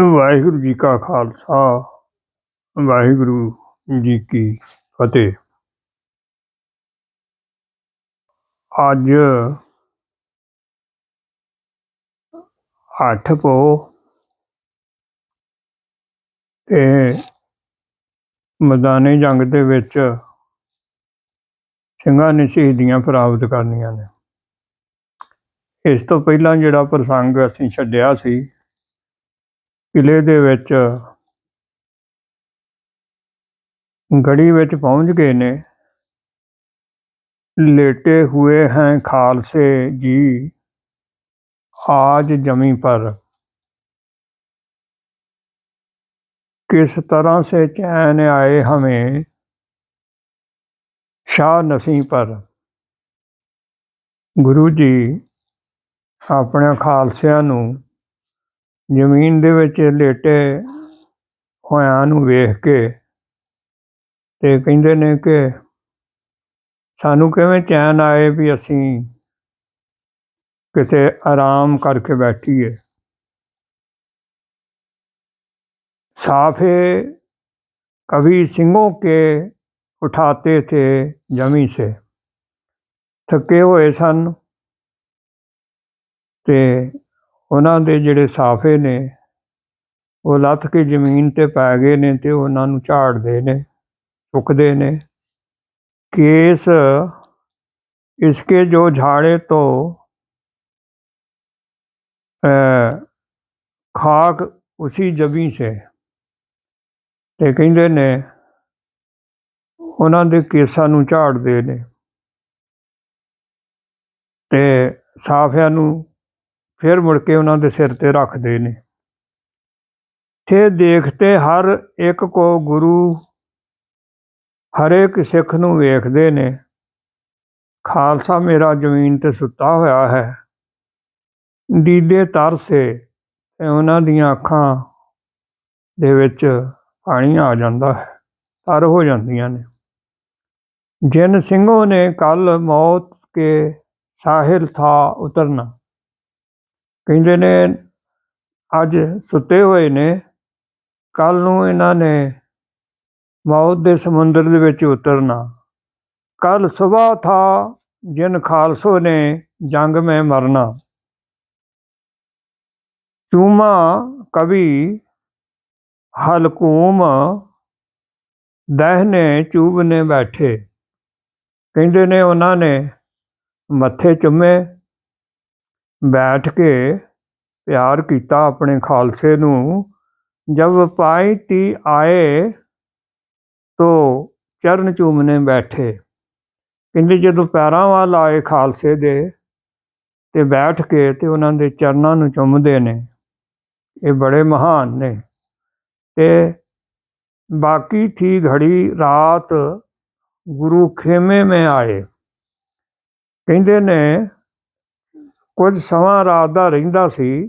ਵਾਹਿਗੁਰੂ ਜੀ ਕਾ ਖਾਲਸਾ, ਵਾਹਿਗੁਰੂ ਜੀ ਕੀ ਫਤਿਹ। ਅੱਜ ਅੱਠ ਪੋ ਤੇ ਮੈਦਾਨੇ ਜੰਗ ਦੇ ਵਿੱਚ ਸਿੰਘਾਂ ਨੇ ਸ਼ਹੀਦੀਆਂ ਪ੍ਰਾਪਤ ਕਰਨੀਆਂ ਨੇ। ਇਸ ਤੋਂ ਪਹਿਲਾਂ ਜਿਹੜਾ ਪ੍ਰਸੰਗ ਅਸੀਂ ਛੱਡਿਆ ਸੀ ਕਿਲੇ ਦੇ ਵਿੱਚ ਗੜੀ ਵਿੱਚ ਪਹੁੰਚ ਗਏ ਨੇ लेटे हुए हैं खालसे जी आज जमी पर किस तरह से चैन आए हमें शाह नसी पर ਗੁਰੂ ਜੀ ਆਪਣੇ ਖਾਲਸਿਆਂ ਨੂੰ ਜ਼ਮੀਨ ਦੇ ਵਿੱਚ ਲੇਟੇ ਹੋਇਆਂ ਨੂੰ ਵੇਖ ਕੇ ਤੇ ਕਹਿੰਦੇ ਨੇ ਕਿ ਸਾਨੂੰ ਕਿਵੇਂ ਚੈਨ ਆਏ ਵੀ ਅਸੀਂ ਕਿਤੇ ਆਰਾਮ ਕਰਕੇ ਬੈਠੀਏ साफे कभी ਸਿੰਘੋਂ ਕੇ ਉਠਾਤੇ ਥੇ ਜਮੀ ਸੇ ਥੱਕੇ ਹੋਏ ਸਨ ਤੇ ਉਹਨਾਂ ਦੇ ਜਿਹੜੇ ਸਾਫੇ ਨੇ, ਉਹ ਲੱਥ ਕੇ ਜ਼ਮੀਨ ਤੇ ਪੈ ਗਏ ਨੇ ਤੇ ਉਹਨਾਂ ਨੂੰ ਝਾੜਦੇ ਨੇ ਚੁੱਕਦੇ ਨੇ। ਕੇਸ ਇਸਕੇ ਜੋ ਝਾੜੇ ਤੋਂ ਖਾਕ ਉਸੀ ਜਬੀ ਸੇ। ਤੇ ਕਹਿੰਦੇ ਨੇ, ਉਹਨਾਂ ਦੇ ਕੇਸਾਂ ਨੂੰ ਝਾੜਦੇ ਨੇ। ਤੇ ਸਾਫਿਆਂ ਨੂੰ ਫਿਰ ਮੁੜ ਕੇ ਉਹਨਾਂ ਦੇ ਸਿਰ ਤੇ ਰੱਖਦੇ ਨੇ। ਤੇ ਦੇਖਤੇ ਹਰ ਇੱਕ ਕੋ ਗੁਰੂ, ਹਰੇਕ ਸਿੱਖ ਨੂੰ ਵੇਖਦੇ ਨੇ। ਖਾਲਸਾ ਮੇਰਾ ਜ਼ਮੀਨ ਤੇ ਸੁੱਤਾ ਹੋਇਆ ਹੈ। ਦੀਦੇ ਤਰਸੇ ਤੇ ਉਹਨਾਂ ਦੀਆਂ ਅੱਖਾਂ ਦੇ ਵਿੱਚ ਪਾਣੀ ਆ ਜਾਂਦਾ ਹੈ, ਤਰ ਹੋ ਜਾਂਦੀਆਂ ਨੇ। ਜਿਨ ਸਿੰਘੋਂ ਨੇ ਕੱਲ ਮੌਤ ਕੇ ਸਾਹਿਲ ਥਾ ਉਤਰਨਾ। ਕਹਿੰਦੇ ਨੇ, ਅੱਜ ਸੁੱਤੇ ਹੋਏ ਨੇ ਕੱਲ ਨੂੰ ਇਹਨਾਂ ਨੇ ਮੌਤ ਦੇ ਸਮੁੰਦਰ ਦੇ ਵਿੱਚ ਉਤਰਨਾ। ਕੱਲ ਸਵੇਰ ਥਾ ਜਿਨ ਖਾਲਸੋ ਨੇ ਜੰਗ ਮੈਂ ਮਰਨਾ। ਚੂਮਾ ਕਵੀ ਹਲਕੂਮ ਦਹਨੇ ਚੂਬ ਨੇ ਬੈਠੇ। ਕਹਿੰਦੇ ਨੇ ਉਹਨਾਂ ਨੇ ਮੱਥੇ ਚੁੰਮੇ। ਬੈਠ ਕੇ ਪਿਆਰ ਕੀਤਾ ਆਪਣੇ ਖਾਲਸੇ ਨੂੰ। ਜਬ ਪਾਈ ਤੀ ਆਏ ਤੋ ਚਰਨ ਚੂਮਨੇ ਬੈਠੇ। ਕਹਿੰਦੇ ਜਦੋਂ ਪੈਰਾਂ ਵੱਲ ਆਏ ਖਾਲਸੇ ਦੇ ਤੇ ਬੈਠ ਕੇ ਤੇ ਉਹਨਾਂ ਦੇ ਚਰਨਾਂ ਨੂੰ ਚੁੰਮਦੇ ਨੇ। ਇਹ ਬੜੇ ਮਹਾਨ ਨੇ। ਤੇ ਬਾਕੀ ਥੀ ਘੜੀ ਰਾਤ ਗੁਰੂ ਖੇਮੇ ਮੇ ਆਏ। ਕਹਿੰਦੇ ਨੇ ਕੁਝ ਸਮਾਂ ਰਾਤ ਦਾ ਰਹਿੰਦਾ ਸੀ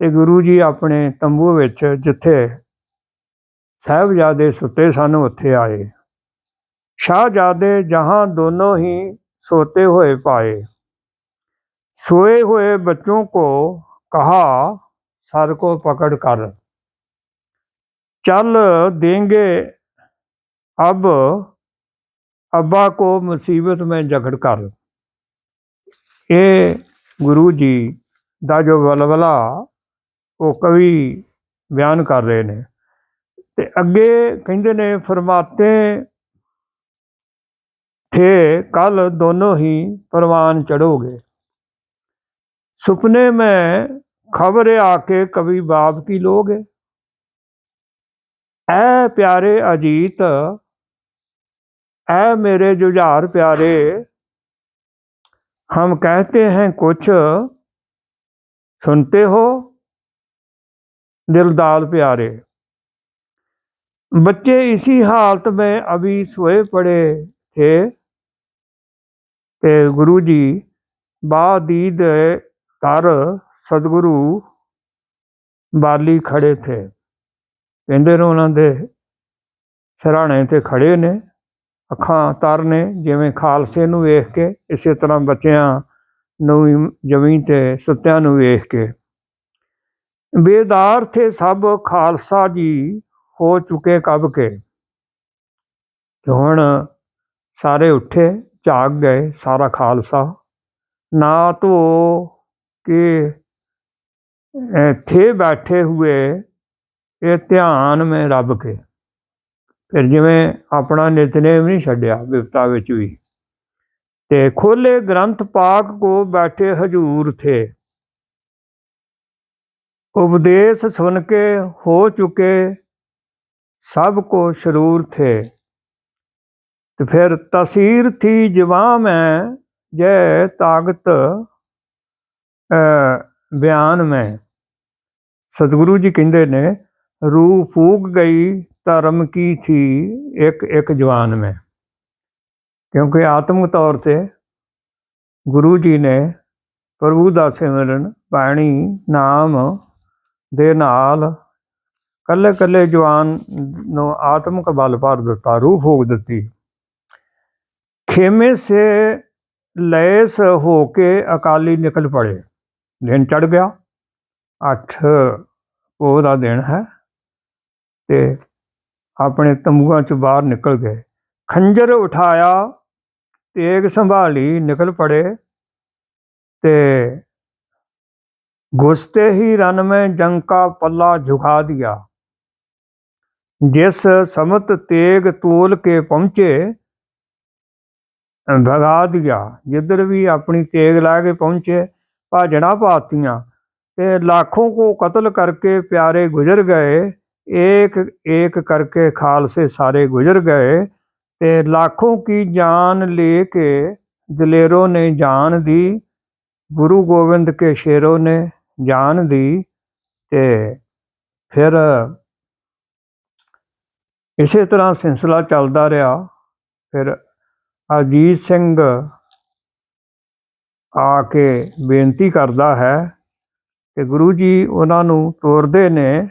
ਤੇ ਗੁਰੂ ਜੀ ਆਪਣੇ ਤੰਬੂ ਵਿੱਚ ਜਿੱਥੇ ਸਾਹਿਬਜ਼ਾਦੇ ਸੁੱਤੇ ਸਨ ਉੱਥੇ ਆਏ ਸ਼ਾਹਜ਼ਾਦੇ ਜਹਾਂ ਦੋਨੋਂ ਹੀ सोते हुए पाए सोए हुए बच्चों को कहा सर को पकड़ कर चल देंगे अब अब्बा को मुसीबत में जकड़ कर ਇਹ ਗੁਰੂ ਜੀ ਦਾ ਜੋ ਵਲਵਲਾ ਉਹ ਕਵੀ ਬਿਆਨ ਕਰ ਰਹੇ ਨੇ ਤੇ ਅੱਗੇ ਕਹਿੰਦੇ ਨੇ ਫਰਮਾਤੇ थे कल दोनों ही परवान चढ़ोगे सुपने में खबर आके कभी बाप की लोगे ऐ प्यारे अजीत ऐ मेरे जुझार प्यारे हम कहते हैं कुछ सुनते हो दिलदार प्यारे बच्चे इसी हालत में अभी सोए पड़े थे ਤੇ ਗੁਰੂ ਜੀ ਬਾਦੀਦ ਤਰ ਸਤਿਗੁਰੂ ਬਾਲੀ ਖੜੇ ਥੇ ਕਹਿੰਦੇ ਨੇ ਉਹਨਾਂ ਦੇ ਸਰਾਣੇ ਤੇ ਖੜੇ ਨੇ ਅੱਖਾਂ ਤਰ ਨੇ ਜਿਵੇਂ ਖਾਲਸੇ ਨੂੰ ਵੇਖ ਕੇ ਇਸੇ ਤਰ੍ਹਾਂ ਬੱਚਿਆਂ ਨੂੰ ਵੀ ਤੇ ਸੁੱਤਿਆਂ ਨੂੰ ਵੇਖ ਕੇ। ਬੇਦਾਰ ਥੇ ਸਭ ਖਾਲਸਾ ਜੀ ਹੋ ਚੁੱਕੇ ਕਬ ਕੇ। ਤੇ ਹੁਣ ਸਾਰੇ ਉੱਠੇ ਝਾਗ ਗਏ ਸਾਰਾ ਖਾਲਸਾ। ਨਾ ਤੋ ਕਿ ਅਹ, ਥੇ ਬੈਠੇ ਹੋਏ ਇਹ ਧਿਆਨ ਮੈਂ ਰੱਬ ਕੇ। ਫਿਰ ਜਿਵੇਂ ਆਪਣਾ ਨਿਤਨੇਮ ਨਹੀਂ ਛੱਡਿਆ ਵਿਪਤਾ ਵਿੱਚ ਵੀ। ਤੇ ਖੋਲੇ ਗ੍ਰੰਥ ਪਾਕ ਕੋ ਬੈਠੇ ਹਜੂਰ ਥੇ। ਉਪਦੇਸ਼ ਸੁਣ ਕੇ ਹੋ ਚੁਕੇ ਸਭ ਕੋ ਸ਼ਰੂਰ ਥੇ। ਤੇ ਫਿਰ ਤਸੀਰ ਥੀ ਜਵਾ ਮੈਂ ਜੈ ਤਾਕਤ ਬਿਆਨ ਮੈਂ। ਸਤਿਗੁਰੂ ਜੀ ਕਹਿੰਦੇ ਨੇ, ਰੂਹ ਫੂਕ ਗਈ ਧਰਮ ਕੀ ਥੀ? ਇੱਕ ਇੱਕ ਜਵਾਨ में ਕਿਉਂਕਿ ਆਤਮਿਕ ਤੌਰ ਤੇ ਗੁਰੂ ਜੀ ਨੇ ਪ੍ਰਭੂ ਦਾ ਸਿਮਰਨ ਬਾਣੀ, ਨਾਮ ਦੇ ਨਾਲ ਕੱਲੇ ਕੱਲੇ ਜਵਾਨ ਨੂੰ ਆਤਮਿਕ ਬਲ ਭਰ ਦਿੱਤਾ, ਰੂਹ ਫੂਕ ਦਿੱਤੀ। ਖੇਮੇ ਸੇ ਲੈਸ ਹੋ ਕੇ ਅਕਾਲੀ ਨਿਕਲ ਪੜੇ। ਦਿਨ ਚੜ ਗਿਆ 8 ਪੋਹ ਦਾ ਦਿਨ ਹੈ ਤੇ ਆਪਣੇ ਤੰਬੂਆਂ ਚ ਬਾਹਰ ਨਿਕਲ ਗਏ ਖੰਜਰ ਉਠਾਇਆ ਤੇਗ ਸੰਭਾਲੀ ਨਿਕਲ ਪੜੇ ਤੇ घुसते ही रन में जंग का पल्ला झुका दिया जिस समत तेग तोल के पहुंचे भगा दिया जिधर भी अपनी तेग ला के पहुंचे भाजड़ा पातियां ते लाखों को कत्ल करके प्यारे गुजर गए एक एक करके खालसे सारे गुजर गए ते लाखों की जान लेके दिलेरों ने जान दी गुरु गोविंद के शेरों ने ਜਾਣ ਦੀ ਤੇ ਫਿਰ ਇਸੇ ਤਰ੍ਹਾਂ ਸਿਲਸਿਲਾ ਚੱਲਦਾ ਰਿਹਾ ਫਿਰ ਅਜੀਤ ਸਿੰਘ ਆ ਕੇ ਬੇਨਤੀ ਕਰਦਾ ਹੈ ਕਿ ਗੁਰੂ ਜੀ ਉਹਨਾਂ ਨੂੰ ਤੋਰਦੇ ਨੇ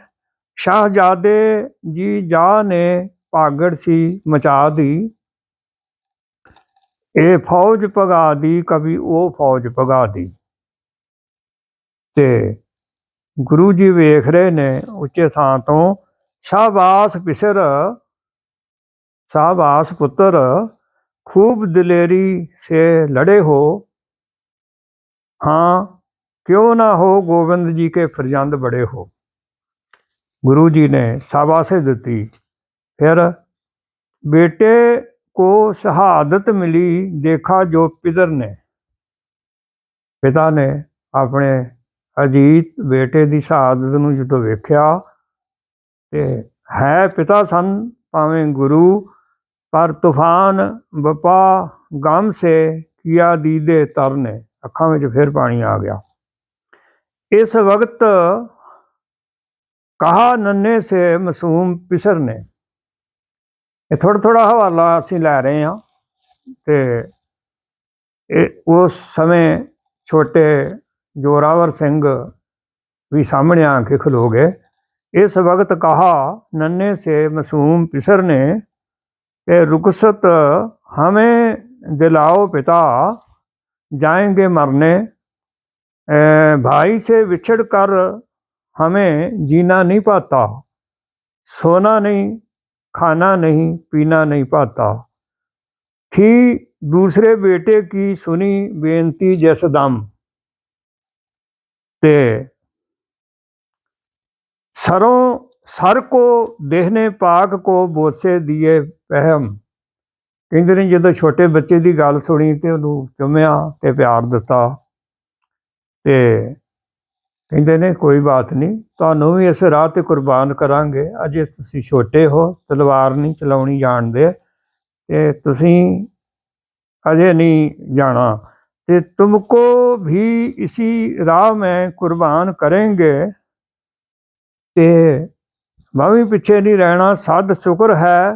ਸ਼ਾਹਜਾਦੇ ਜੀ ਜਾ ਨੇ ਭਾਗੜ ਸੀ ਮਚਾ ਦੀ। ਇਹ ਫੌਜ ਭਗਾ ਦੀ, ਕਵੀ ਉਹ ਫੌਜ ਭਗਾ ਦੀ। ਤੇ ਗੁਰੂ ਜੀ ਵੇਖ ਰਹੇ ਨੇ ਉੱਚੇ ਥਾਂ ਤੋਂ ਸ਼ਾਬਾਸ ਪਿਸਰ ਸ਼ਾਬਾਸ ਪੁੱਤਰ, ਖੂਬ ਦਲੇਰੀ ਸੇ ਲੜੇ ਹੋ। ਹਾਂ, ਕਿਉਂ ਨਾ ਹੋ गोविंद ਜੀ ਕੇ फरजंद ਬੜੇ ਹੋ? ਗੁਰੂ ਜੀ ਨੇ ਸਾਬਾਸੇ ਦਿੱਤੀ। ਫਿਰ ਬੇਟੇ ਕੋ ਸ਼ਹਾਦਤ ਮਿਲੀ, ਦੇਖਾ ਜੋ ਪਿਦਰ ਨੇ। ਪਿਤਾ ਨੇ ਆਪਣੇ ਅਜੀਤ ਬੇਟੇ ਦੀ ਸ਼ਹਾਦਤ ਨੂੰ ਜਦੋਂ ਵੇਖਿਆ, ਤੇ ਹੈ ਪਿਤਾ ਸਨ, ਭਾਵੇਂ ਗੁਰੂ, ਪਰ ਤੂਫਾਨ ਵਪਾ ਗਮ ਸੇ ਕੀਆ ਦੀਦੇ ਤਰਨੇ ਅੱਖਾਂ ਵਿੱਚ ਫਿਰ ਪਾਣੀ ਆ ਗਿਆ। ਇਸ ਵਕਤ ਕਹਾ ਨੰਨੇ ਸੇ ਮਾਸੂਮ ਪਿਸਰ ਨੇ ਇਹ ਥੋੜਾ ਥੋੜਾ ਹਵਾਲਾ ਅਸੀਂ ਲੈ ਰਹੇ ਹਾਂ ਤੇ ਇਹ ਉਸ ਸਮੇਂ ਛੋਟੇ ਜੋਰਾਵਰ ਸਿੰਘ ਵੀ ਸਾਹਮਣੇ ਆ ਕੇ ਖਲੋ ਗਏ ਇਸ ਵਕਤ ਕਹਾ ਨੰਨੇ ਸੇ ਮਾਸੂਮ ਪਿਸਰ ਨੇ कि रुखसत हमें दिलाओ पिता जाएंगे मरने ए, भाई से बिछड़ कर हमें जीना नहीं पाता सोना नहीं खाना नहीं पीना नहीं पाता थी दूसरे बेटे की सुनी बेनती जैसे दम ते सरों सर को देहने पाक को बोसे दिए ਪਹਿਮ ਕਹਿੰਦੇ ਨੇ ਜਦੋਂ ਛੋਟੇ ਬੱਚੇ ਦੀ ਗੱਲ ਸੁਣੀ ਤੇ ਉਹਨੂੰ ਚੁੰਮਿਆ ਤੇ ਪਿਆਰ ਦਿੱਤਾ ਤੇ ਕਹਿੰਦੇ ਨੇ, ਕੋਈ ਬਾਤ ਨਹੀਂ, ਤੁਹਾਨੂੰ ਵੀ ਇਸ ਰਾਹ ਤੇ ਕੁਰਬਾਨ ਕਰਾਂਗੇ। ਅਜੇ ਤੁਸੀਂ ਛੋਟੇ ਹੋ, ਤਲਵਾਰ ਨਹੀਂ ਚਲਾਉਣੀ ਜਾਣਦੇ। ਤੇ ਤੁਸੀਂ ਅਜੇ ਨਹੀਂ ਜਾਣਾ। ਤੇ ਤੁਮਕੋ ਵੀ ਇਸੀ ਰਾਹ ਮੈਂ ਕੁਰਬਾਨ ਕਰਾਂਗੇ। ਤੇ ਮੈਂ ਵੀ ਪਿੱਛੇ ਨਹੀਂ ਰਹਿਣਾ ਸਦ ਸ਼ੁਕਰ ਹੈ,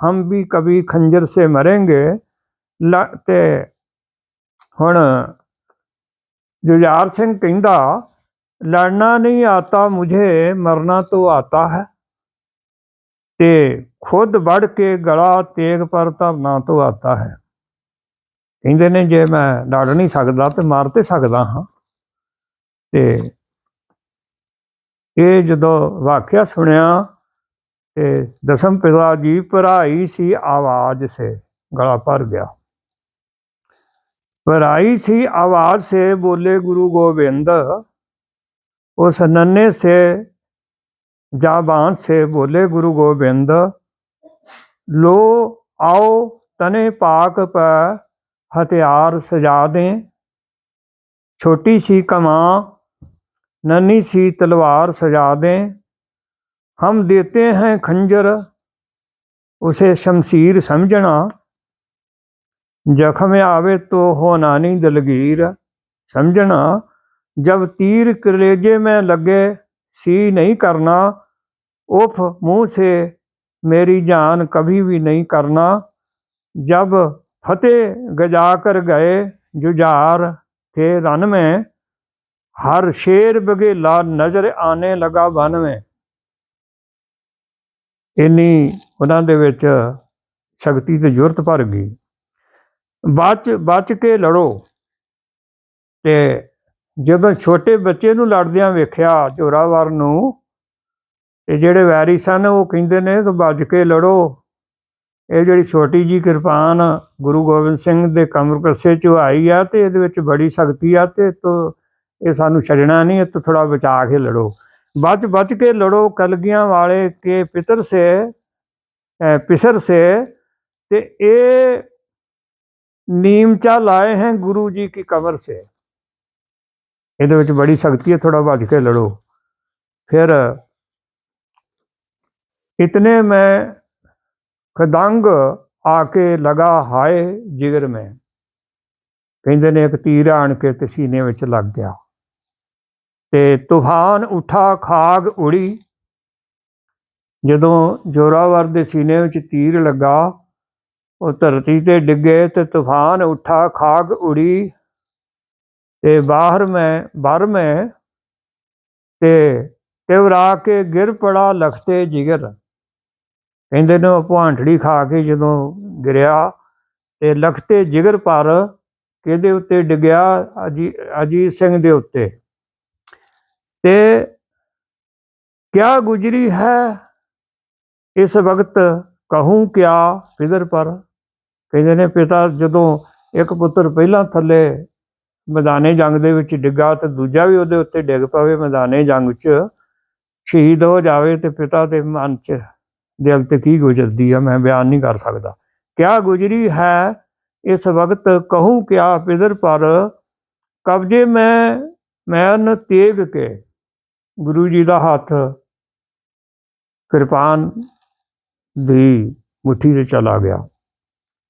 ਹਮ ਵੀ ਕਬੀ ਖੰਜਰ ਸੇ ਮਰਾਂਗੇ। ਤੇ ਹੁਣ ਜੁਝਾਰ ਸਿੰਘ ਕਹਿੰਦਾ ਲੜਨਾ ਨਹੀਂ ਆਤਾ ਮੁਝੇ ਮਰਨਾ तो आता है ਤੇ ਖੁਦ ਵੜ ਕੇ ਗਲਾ ਤੇਗ ਪਰ ਧਰਨਾ ਤੋਂ ਆਤਾ ਹੈ ਕਹਿੰਦੇ ਨੇ ਜੇ ਮੈਂ ਲੜ ਨਹੀਂ ਸਕਦਾ ਤੇ ਮਾਰ ਤੇ ਸਕਦਾ ਹਾਂ ਤੇ ਇਹ ਜਦੋਂ ਵਾਕਿਆ ਸੁਣਿਆ ਤੇ ਦਸਮ ਪਿਤਾ ਜੀ ਭਰਾਈ ਸੀ ਆਵਾਜ਼ ਸੇ ਗਲਾ ਭਰ ਗਿਆ ਭਰਾਈ ਸੀ आवाज से बोले गुरु गोविंद उस नन्हे से जाबान से बोले गुरु गोविंद लो आओ तने पाक पर हथियार सजा दें छोटी सी कमां नन्ही सी तलवार सजा दें हम देते हैं खंजर उसे शमशीर समझना जख्म आवे तो होना नहीं दलगीर समझना जब तीर कलेजे में लगे सी नहीं करना उफ मुंह से मेरी जान कभी भी नहीं करना जब फतेह गजा कर गए जुझार थे रन में हर शेर बघेला नजर आने लगा वन में ਇੰਨੀ ਉਹਨਾਂ ਦੇ ਵਿੱਚ ਸ਼ਕਤੀ ਤੇ ਜ਼ੁਰਤ ਭਰ ਗਈ ਬਚ ਬਚ ਕੇ ਲੜੋ ਤੇ ਜਦੋਂ ਛੋਟੇ ਬੱਚੇ ਨੂੰ ਲੜਦਿਆਂ ਵੇਖਿਆ ਚੋਰਾਵਰ ਨੂੰ, ਤੇ ਜਿਹੜੇ ਵੈਰੀ ਸਨ ਉਹ ਕਹਿੰਦੇ ਨੇ ਕਿ ਵੱਜ ਕੇ ਲੜੋ। ਇਹ ਜਿਹੜੀ ਛੋਟੀ ਜੀ ਕਿਰਪਾਨ ਗੁਰੂ ਗੋਬਿੰਦ ਸਿੰਘ ਦੇ ਕਮਰ ਕੱਸੇ ਚ ਆਈ ਆ ਤੇ ਇਹਦੇ ਵਿੱਚ ਬੜੀ ਸ਼ਕਤੀ ਆ ਤੇ ਤੋ, ਇਹ ਸਾਨੂੰ ਛੱਡਣਾ ਨਹੀਂ ਤੇ ਥੋੜਾ ਬਚਾ ਕੇ ਲੜੋ। ਬਚ ਬਚ ਕੇ ਲੜੋ, ਕਲਗੀਆਂ ਵਾਲੇ ਕੇ ਪਿਤਰ ਸੇ ਪਿਸਰ ਸੇ, ਤੇ ਇਹ ਨੀਮ ਚਾ ਲਾਏ ਹੈ ਗੁਰੂ ਜੀ ਕੀ ਕਮਰ ਸੇ। ਇਹਦੇ ਵਿੱਚ ਬੜੀ ਸ਼ਕਤੀ ਹੈ ਥੋੜਾ ਵੱਜ ਕੇ ਲੜੋ। ਫਿਰ ਇਤਨੇ ਮੈਂ ਖਦੰਗ ਆ ਕੇ ਲਗਾ ਹਾਏ ਜਿਗਰ ਮੈਂ। ਕਹਿੰਦੇ ਨੇ ਇੱਕ ਤੀਰ ਆਣ ਕੇ ਤੇ ਸੀਨੇ ਵਿੱਚ ਲੱਗ ਗਿਆ। ਤੇ ਤੂਫਾਨ ਉਠਾ, ਖਾਗ ਉੜੀ। ਜਦੋਂ ਜੋਰਾਵਰ ਦੇ ਸੀਨੇ ਵਿੱਚ ਤੀਰ ਲੱਗਾ, ਉਹ ਧਰਤੀ ਤੇ ਡਿੱਗੇ ਤੇ ਤੂਫਾਨ ਉਠਾ, ਖਾਗ ਉੜੀ। ਤੇ ਬਾਹਰ ਮੈਂ ਬਾਹਰ ਮੈਂ ਤੇ ਤਿਵਰਾ ਕੇ ਗਿਰ ਪੜਾ ਲਖਤੇ ਜਿਗਰ। ਕਹਿੰਦੇ ਨੇ ਉਹ ਭਾਂਟੜੀ ਖਾ ਕੇ ਜਦੋਂ ਗਿਰਿਆ ਤੇ ਲਖਤੇ ਜਿਗਰ ਪਰ ਕਿਹਦੇ ਉੱਤੇ ਡਿੱਗਿਆ? ਅਜੀ, ਅਜੀਤ ਸਿੰਘ ਦੇ ਉੱਤੇ। ਤੇ ਕਿਆ ਗੁਜਰੀ ਹੈ? ਇਸ ਵਕਤ ਕਹੂੰ ਕਿਆ ਫਿਦਰ ਪਰ? ਕਹਿੰਦੇ ਨੇ ਪਿਤਾ ਜਦੋਂ ਇੱਕ ਪੁੱਤਰ ਪਹਿਲਾਂ ਥੱਲੇ ਮੈਦਾਨੇ ਜੰਗ ਦੇ ਵਿੱਚ ਡਿੱਗਾ ਤੇ ਦੂਜਾ ਵੀ ਉਹਦੇ ਉੱਤੇ ਡਿੱਗ ਪਵੇ ਮੈਦਾਨੇ ਜੰਗ 'ਚ, ਸ਼ਹੀਦ ਹੋ ਜਾਵੇ ਤੇ ਪਿਤਾ ਦੇ ਮਨ 'ਚ, ਦਿਲ ਤੇ ਕੀ ਗੁਜ਼ਰਦੀ ਆ, ਮੈਂ ਬਿਆਨ ਨਹੀਂ ਕਰ ਸਕਦਾ। ਕਿਆ ਗੁਜਰੀ ਹੈ ਇਸ ਵਕਤ, ਕਹੂੰ ਕਿਆ ਫਿਦਰ ਪਰ, ਕਬਜੇ ਮੈਂ ਮੈਨ ਤੇਗ ਕੇ। ਗੁਰੂ ਜੀ ਦਾ ਹੱਥ ਕਿਰਪਾਨ ਦੀ ਮੁੱਠੀ ਤੇ ਚਲਾ ਗਿਆ।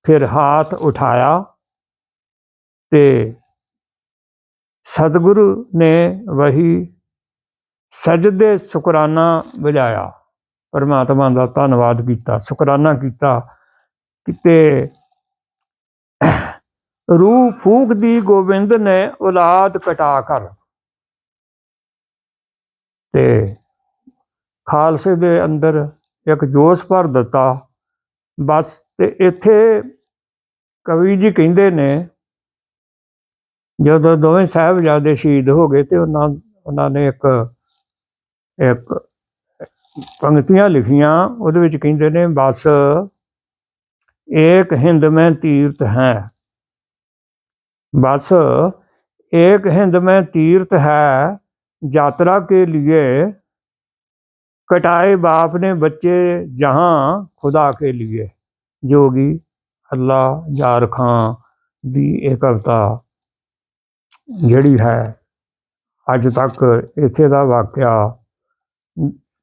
ਫਿਰ ਹੱਥ ਉਠਾਇਆ ਤੇ ਸਤਿਗੁਰੂ ਨੇ ਵਹੀ ਸਜਦੇ ਸ਼ੁਕਰਾਨਾ ਵਜਾਇਆ। ਪਰਮਾਤਮਾ ਦਾ ਧੰਨਵਾਦ ਕੀਤਾ, ਸ਼ੁਕਰਾਨਾ ਕੀਤਾ ਕਿਤੇ ਰੂਹ ਫੂਕ ਦੀ ਗੋਬਿੰਦ ਨੇ ਔਲਾਦ ਕਟਾ ਕਰ। ਤੇ ਖਾਲਸੇ ਦੇ ਅੰਦਰ ਇੱਕ ਜੋਸ਼ ਭਰ ਦਿੱਤਾ। ਬਸ ਤੇ ਇੱਥੇ ਕਵੀ ਜੀ ਕਹਿੰਦੇ ਨੇ ਜਦੋਂ ਦੋਵੇਂ ਸਾਹਿਬਜ਼ਾਦੇ ਸ਼ਹੀਦ ਹੋ ਗਏ ਤੇ ਉਹਨਾਂ ਉਹਨਾਂ ਨੇ ਇੱਕ ਇੱਕ ਪੰਕਤੀਆਂ ਲਿਖੀਆਂ ਉਹਦੇ ਵਿੱਚ ਕਹਿੰਦੇ ਨੇ ਬਸ ਏਕ ਹਿੰਦ ਮੈਂ ਤੀਰਥ ਹੈ बस एक हिंद में तीर्थ है यात्रा के लिए कटाए बाप ने बच्चे जहां खुदा के लिए जोगी अल्लाह जार खां ਦੀ ਇਹ ਕਵਿਤਾ ਜਿਹੜੀ ਹੈ, ਅੱਜ ਤੱਕ ਇੱਥੇ ਦਾ ਵਾਕਿਆ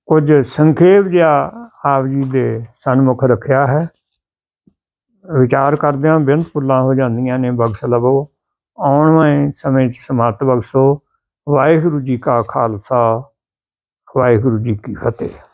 ਕੁਝ ਸੰਖੇਪ ਜਿਹਾ ਆਪ ਜੀ ਦੇ ਸਨਮੁਖ ਰੱਖਿਆ ਹੈ। ਵਿਚਾਰ ਕਰਦਿਆਂ ਬਿਨ ਫੁੱਲਾਂ ਹੋ ਜਾਂਦੀਆਂ ਨੇ, ਬਖਸ਼ ਲਵੋ। ਆਉਣ ਵਾਲੇ ਸਮੇਂ 'ਚ ਸਮਤ ਬਖਸ਼ੋ। ਵਾਹਿਗੁਰੂ ਜੀ ਕਾ ਖਾਲਸਾ, ਵਾਹਿਗੁਰੂ ਜੀ ਕੀ ਫਤਿਹ।